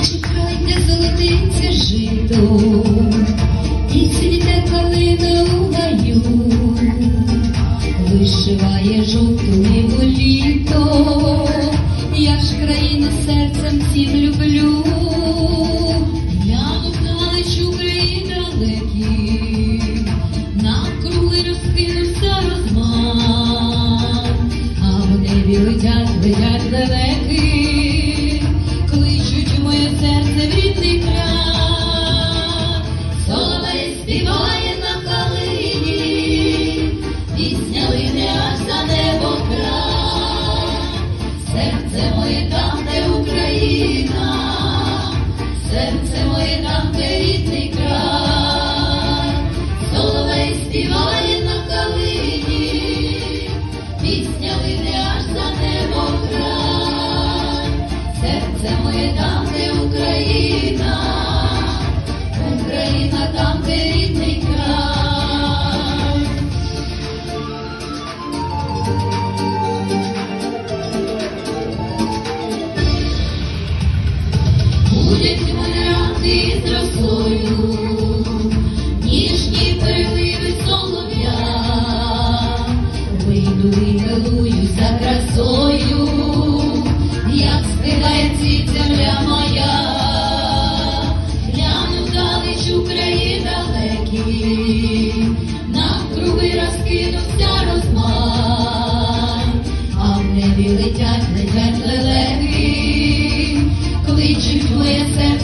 Чекайте, золотиться жито, жовту небо літо, я ж країну серцем всім люблю. Я лечу країн далекі, навкруги розкинувся розмах, а в небі летять, летять Серце моє там, де Україна, Україна там, де Летять, летять лелеки, кличуть моє серце.